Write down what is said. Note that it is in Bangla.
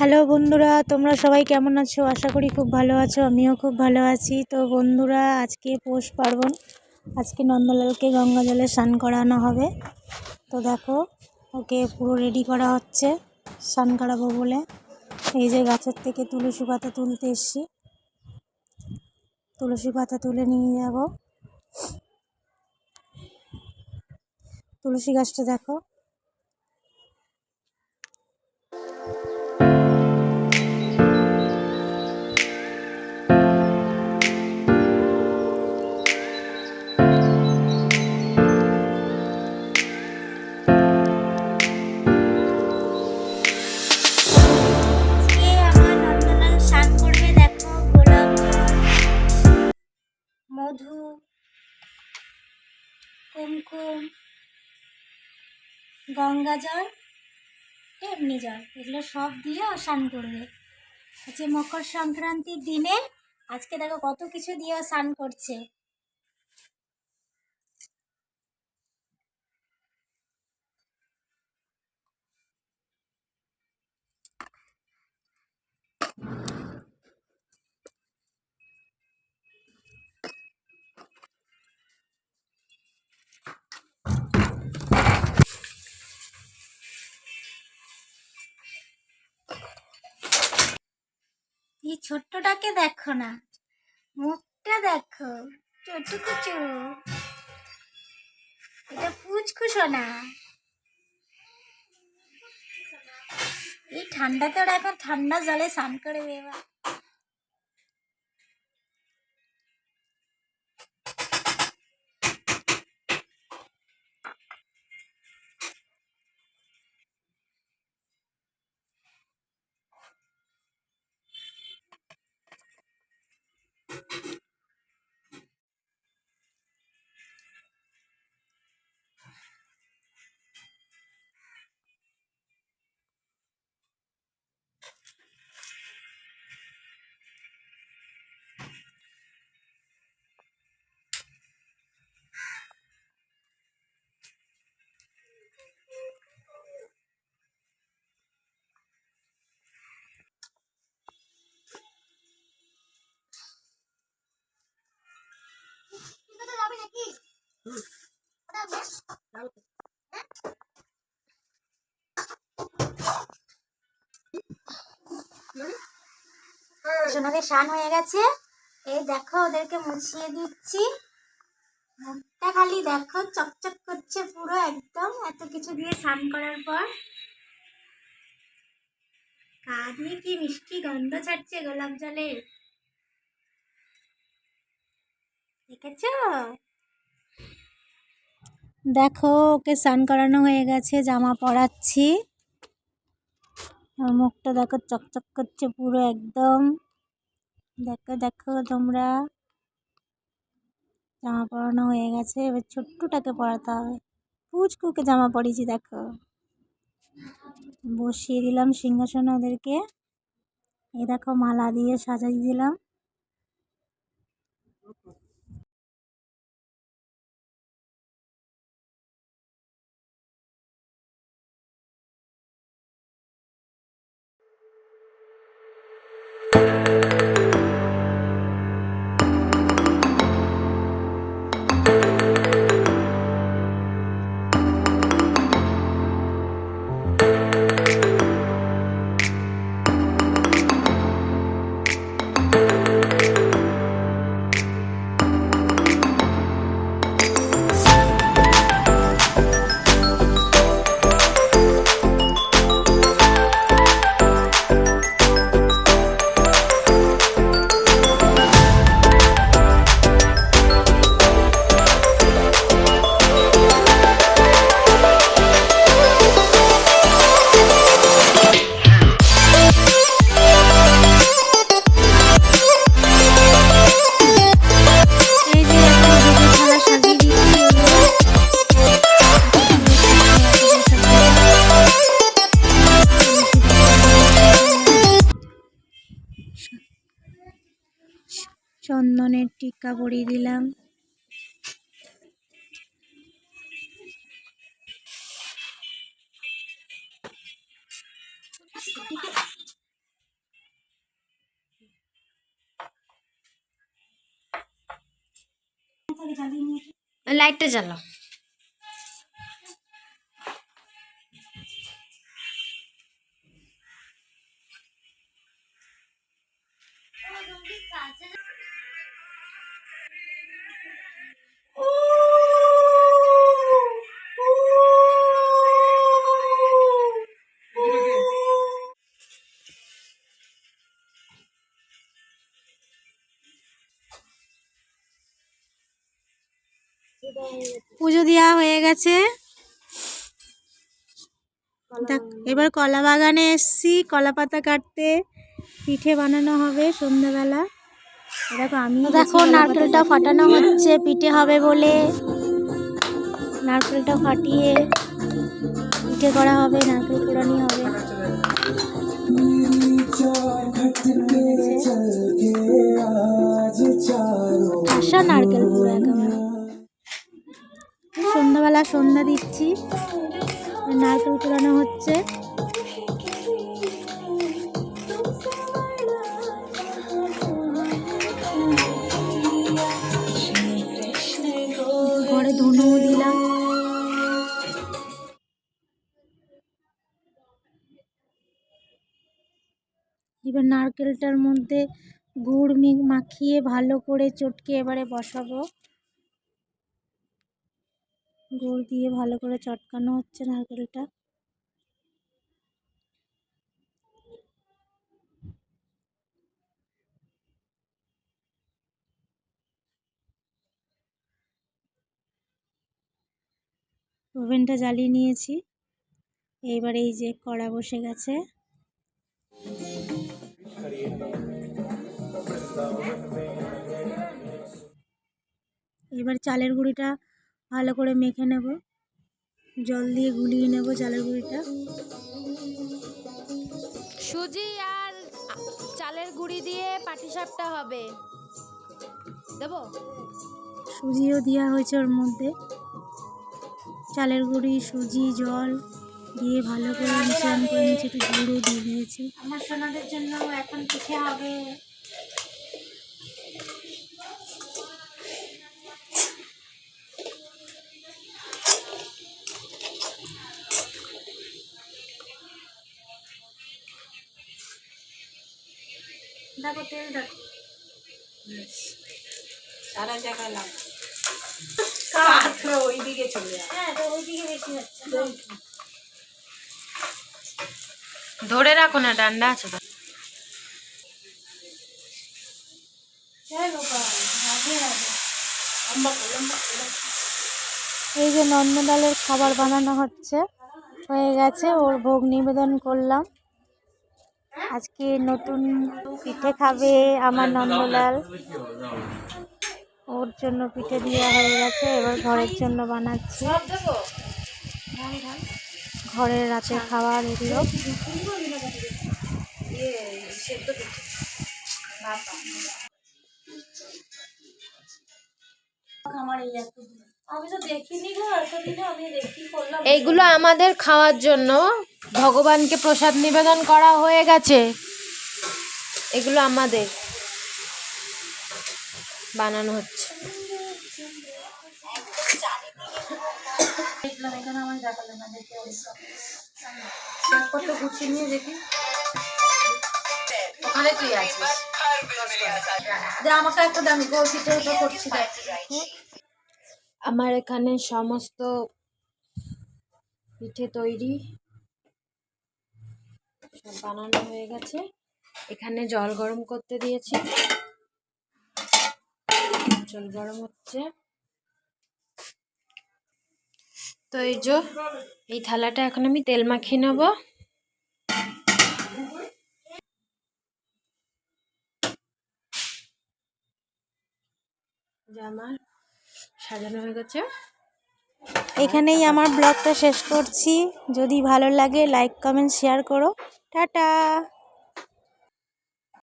হ্যালো বন্ধুরা, তোমরা সবাই কেমন আছো? আশা করি খুব ভালো আছো, আমিও খুব ভালো আছি। তো বন্ধুরা, আজকে পৌষ পার্বণ, আজকে নন্দলালকে গঙ্গা জলে স্নান করানো হবে। তো দেখো, ওকে পুরো রেডি করা হচ্ছে, স্নান করাবো বলে। এই যে গাছের থেকে তুলসী পাতা তুলতে এসছি। তুলসী পাতা তুলে নিয়ে যাব। তুলসী গাছটা দেখো গঙ্গা জল, এমনি জল, এগুলো সব দিয়ে স্নান করবে। হচ্ছে মকর সংক্রান্তির দিনে আজকে দেখো কত কিছু দিয়ে স্নান করছে। এই ছোট্টটাকে দেখো না। মুখটা দেখো। চটু কুচু এটা পুচকুশো না এই ঠান্ডাতে ওরা এখন ঠান্ডা জলে স্নান করে এবার সোনাদের স্নান হয়ে গেছে। এই দেখো, ওদেরকে মুছিয়ে দিচ্ছি। মুখটা খালি দেখো, চকচক করছে পুরো একদম। এত কিছু দিয়ে স্নান করার পর। কাঁধে কি মিষ্টি গন্ধ ছাড়ছে গোলাপ জলের। দেখেছ? দেখো, ওকে স্নান করানো হয়ে গেছে, জামা পরাচ্ছি। আর মুখটা দেখো চকচক করছে পুরো একদম। দেখো দেখো তোমরা। জামা পরানো হয়ে গেছে, এবার ছোট্টটাকে পরাতে হবে। পুচকুকে জামা পরিয়েছি, দেখো। বসিয়ে দিলাম সিংহাসনে ওদেরকে। এই দেখো মালা দিয়ে সাজাই দিলাম। ঢাকা পরিয়ে দিলাম। লাইটটা জ্বালাও। পুজো দেওয়া হয়ে গেছে। দেখ এবার কলা বাগানে এসছি কলা পাতা কাটতে। পিঠে বানানো হবে সন্ধ্যাবেলা। দেখো আমি দেখো নারকেলটা ফাটানো হচ্ছে পিঠে হবে বলে। নারকেলটা ফাটিয়ে পিঠে করা হবে নারকেল পোড়ানি হবে। আশা নারকেল সন্ধ্যাবেলা সন্ধ্যা দিচ্ছি। নারকেল পোড়ানো হচ্ছে। ঘরে ধনুও দিলাম। এবার নারকেলটার মধ্যে গুড় মাখিয়ে ভালো করে চটকে এবারে বসাবো। গুড় দিয়ে ভালো করে চটকানো হচ্ছে নারকেলটা। ওভেনটা জ্বালিয়ে নিয়েছি। এইবার এই যে কড়া বসে গেছে। এবার চালের গুঁড়িটা ভালো করে মেখে নেব। জল দিয়ে গুলিয়ে নেব চালের গুঁড়িটা। সুজি আর চালের গুঁড়ি দিয়ে পাটিসাপটা হবে। দেবো? সুজিও দেওয়া হয়েছে ওর মধ্যে। চালের গুঁড়ি সুজি জল দিয়ে ভালো করে মিশ্রণ করে নিয়েছি একটু গুঁড়ো দিয়ে দিয়েছি। আমার সোনাদের জন্য এখন পিঠে হবে। দেখো তেল দেখো। সারা জায়গায় লাগ ওইদিকে চলে হ্যাঁ তো ওইদিকে বেশি হচ্ছে ধরে রাখো না ডান্ডা আছে। এই যে নন্দলালের খাবার বানানো হচ্ছে হয়ে গেছে ওর ভোগ নিবেদন করলাম। আজকে নতুন পিঠে খাবে আমার নন্দলাল। ওর জন্য পিঠে দেওয়া হয়ে গেছে, এবার ঘরের জন্য বানাচ্ছি। ঘরের রাতে খাবার এগুলো। আমি তো দেখিনি গো এতদিনে আমি দেখি করলাম। এইগুলো আমাদের খাওয়ার জন্য। ভগবানকে প্রসাদ নিবেদন করা হয়ে গেছে। এগুলো আমাদের বানানো হচ্ছে। দেখলাম এখানে আমার দেখাল না দেখে ব্যাগপত্র গুছিয়ে নিয়ে দেখি। ওখানে তুই আছিস। আমাকে একটা দামি গোল পিঠে করছি দেখ। আমার এখানে সমস্ত পিঠে তৈরি সব বানানো হয়ে গেছে। এখানে জল গরম করতে দিয়েছি। জল গরম হচ্ছে। তো এই যে, এই থালাটা এখন আমি তেল মাখিয়ে নেব। আমার সাজানো হয়ে গেছে। এখানেই আমার ব্লগটা শেষ করছি। যদি ভালো লাগে লাইক কমেন্ট শেয়ার করো। টাটা!